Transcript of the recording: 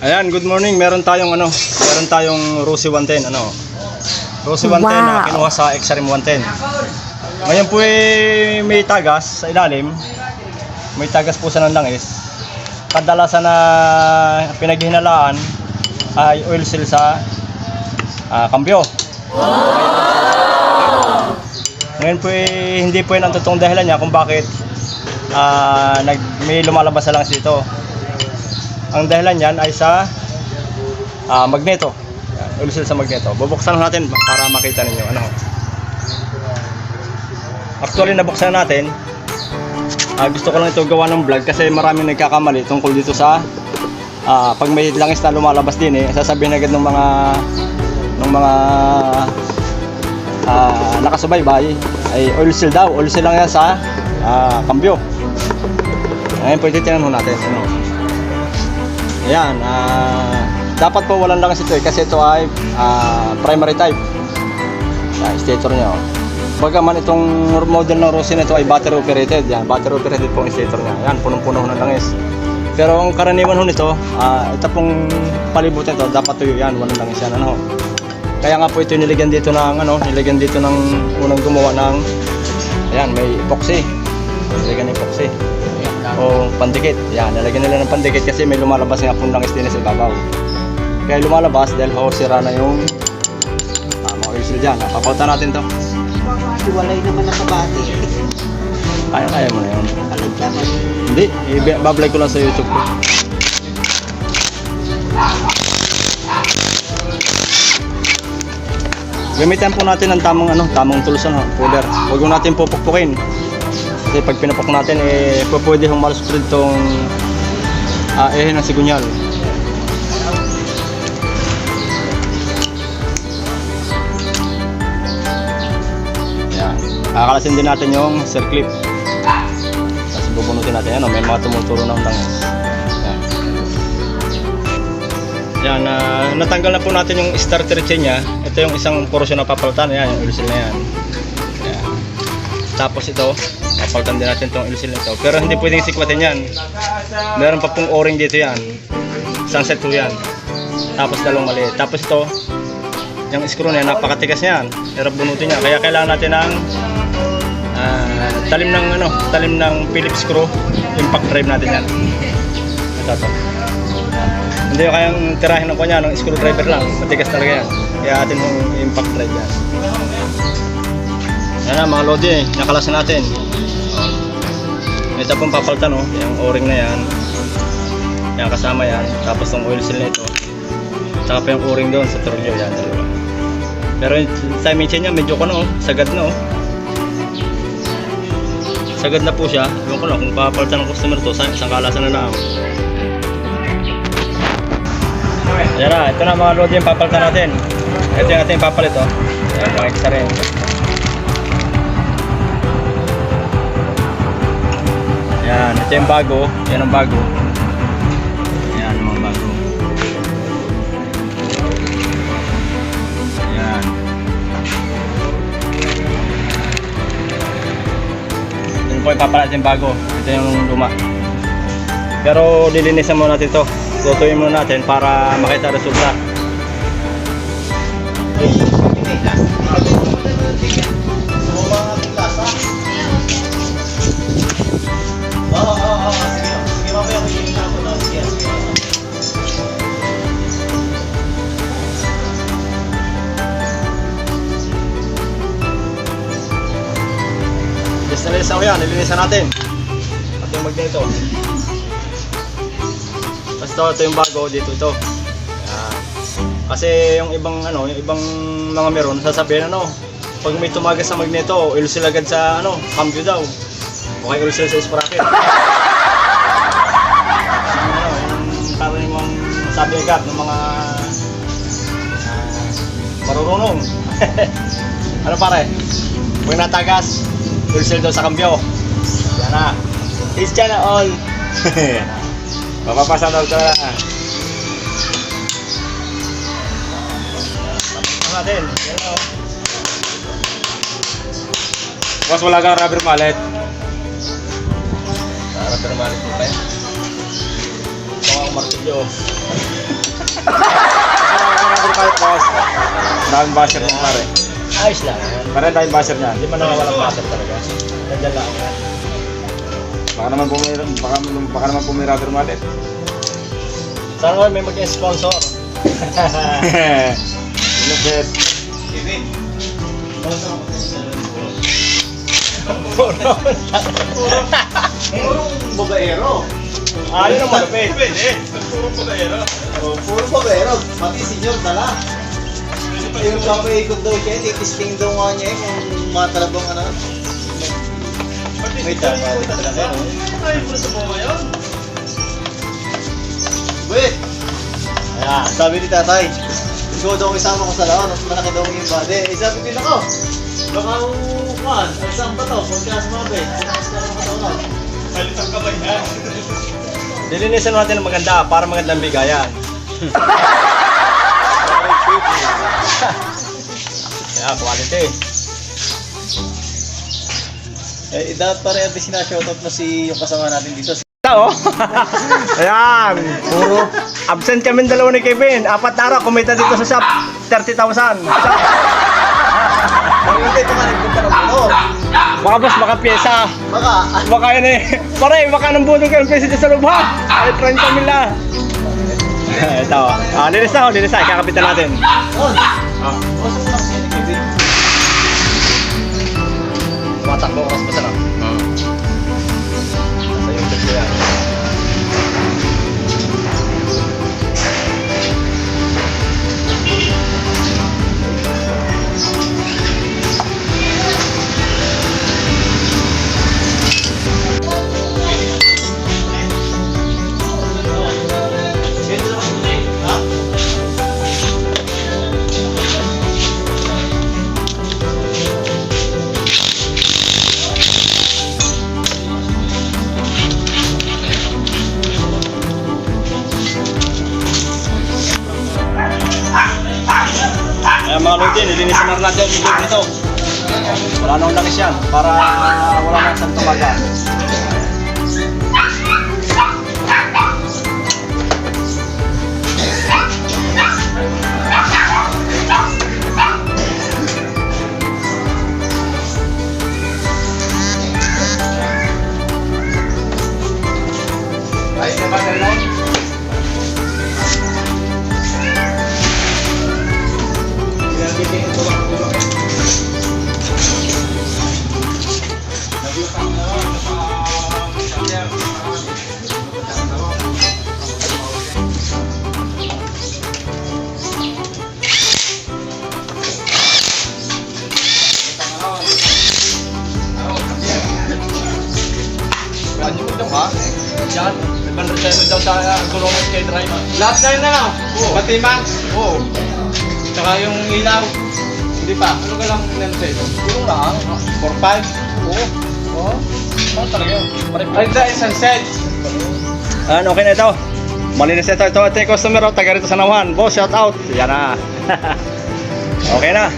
Ayan, good morning. Meron tayong ano, meron tayong Rosy 110, ano. Rosy 110 na Wow. kinuha sa XRM 110. Ngayon po eh, may tagas sa ilalim. May tagas po sa ng langis. Kadalasan na pinaghihinalaan ay oil seal sa ah, kambyo. Ngayon po eh, hindi po yun ang totoong dahilan niya kung bakit ah, nag, may lumalabas sa langis dito. Ang dahilan niyan ay sa ah, magneto. Yan, seal sa magneto. Bubuksan natin para makita ninyo ano. Actually nabuksan natin. Ah, gusto ko lang ito gawa ng vlog kasi maraming nagkakamali tungkol dito sa ah, pag may langis na lumalabas din eh, sasabihin agad ng mga ng mga ah, nakasubaybay ay oil seal daw. Oil seal lang yan sa ah, kambyo. Ngayon po titingnan ho natin. Ano. Ayan, ah, dapat po walang langis ito eh, kasi ito ay ah, primary type. Yan, stator niya. Oh. Bagaman itong model ng Rossi na ito ay battery operated. Yan, battery operated po ang stator niya. Yan, punong-puno ng langis. Pero ang karaniwan ho nito, ah, ito pong palibutan ito, dapat tuyo yan, walang langis yan. Ano. Kaya nga po ito nilagyan dito ng ano, nilagyan dito ng unang gumawa ng ayan, may epoxy. Nilagyan ng epoxy. O pandikit. Yan, nilagyan nila ng pandikit kasi may lumalabas nga pong langis din sa ibabaw. Kaya lumalabas dahil ho sira na yung ah, mga oil seal dyan. Papauta natin to. Walay naman nakabati. Kaya kaya mo na yun. Alam naman. Hindi, i-bablay ko lang sa YouTube ko. Gamitan po natin ang tamang ano, tamang tools ano, puller. Huwag natin pupukpukin. Kasi pag pinapok natin eh pwede hong malusprid tong ah, ehe ng sigunyal. Yan. Kakalasin din natin yung circlip. Tapos bubunutin natin. Ano, may mga tumuturo ng langis. Yan. Yan, ah, natanggal na po natin yung starter chain niya. Ito yung isang portion na papalitan. Yan, yung ilsil na yan. Yan. Tapos ito, papalitan din natin itong ilsil na ito. Pero hindi pwedeng sikwatin yan. Meron pa pong o-ring dito yan. Isang set po yan. Tapos dalawang maliit. Tapos ito, yung screw na yan, napakatigas niyan. Hirap bunutin niya. Kaya kailangan natin ng ah, talim ng ano, talim ng Phillips screw, impact drive natin yan. Ito to. Hindi ko kayang tirahin ng kanya ng screwdriver lang. Matigas talaga yan. Kaya atin yung impact drive yan. Yan na mga lodi eh. Nakalasin natin. Ito pong papalitan oh. Yung o-ring na yan. Yan kasama yan. Tapos yung oil seal na ito. Tsaka pa yung o-ring doon sa tornilyo yan. Dalawa. Pero yung timing chain niya medyo ko no, sagad na oh. Sagad na po siya. Ko lang kung papalitan ng customer to, sa isang kalasan na lang. Ayan na, ito na mga load yung papalitan natin. Ito yung ating papalit oh. Ayan, makikita rin. Ayan, ito yung bago. Yan ang bago. Ayan, ang mga bago. Ayan. Yun po yung papalit yung bago. Ito yung luma. Pero lilinisan muna natin to. Tutuyin muna natin para makita resulta. Oo, Nilinisan natin. At yung magneto. Tapos ito, ito yung bago. Dito ito. Yan. Kasi yung ibang ano, yung ibang mga meron sasabihin ano, pag may tumagas sa magneto, seal agad sa ano, cambio daw. Okay, oil seal sa sprocket. ano, yung parang yung sabi agad ng mga ah, marurunong. ano pare? Pag natagas, seal daw sa cambio. Yan na. It's China all. Papapasa daw ka na. Tapos natin. Boss, wala kang rubber mallet. Pero malit mo pa yan. Ito ang martilyo. Rubber mallet, boss. Daming basher ng pare. Ayos lang. Pare, daming basher niyan. Hindi man nawawalang pasok talaga. Nandiyan lang yan. Baka naman pumi baka, baka naman pumi rubber mallet. Sana nga may mag-sponsor. Lupit. Purong babaero. Ayun ang malapit. Oh, puro babaero. Pati senyor dala. Yung papaikot daw siya, titisting daw nga niya eh, kung matalabang ano. May tama rin talaga. Wait! Ayan. Sabi ni tatay, ikaw daw isama ko sa laon, mas malaki daw yung body. Eh, sabi din ako, baka kuhan, ay saan ba to? Pagka sumabi, sinakas na lang katawan. Dilinisan natin ng maganda para magandang bigayan. Ayan, quality. Eh, dapat pa rin natin sinashoutout mo si yung kasama natin dito. Tao. Ayan. Puro. Absent kami dalawa ni Kevin. Apat na araw, kumita dito sa shop. 30,000. Ang hindi pa nga nagpunta ng motor. Baka boss, baka pyesa. Baka, Baka yun eh. Pare, baka nang bunog ka ng pyesa dyan sa loob ha. Ay, 30 mil na. Ito. Ah, linis na, oh, linis na. Kakapitan natin. on. Ah, tumatakbo oras pa sana. Nasa mga lodi, nilinisan na natin yung nito. Wala nang langis yan, para wala nang isang tumaga. Ha? Yan, may mo daw sa uh, gulong kay drive. Lahat na yun na lang. Oo. Pati man. Oo. Tsaka yung ilaw. Hindi pa. Ano ka lang nense? Gulong lang. 4-5. Oo. Oo. Ano talaga yun? Ay, da, isang set. Ano, okay na ito. Malinis na ito. Ito, yung customer. oh, Taga rito sa Nauhan. Boss, shout out. Yan na. okay na.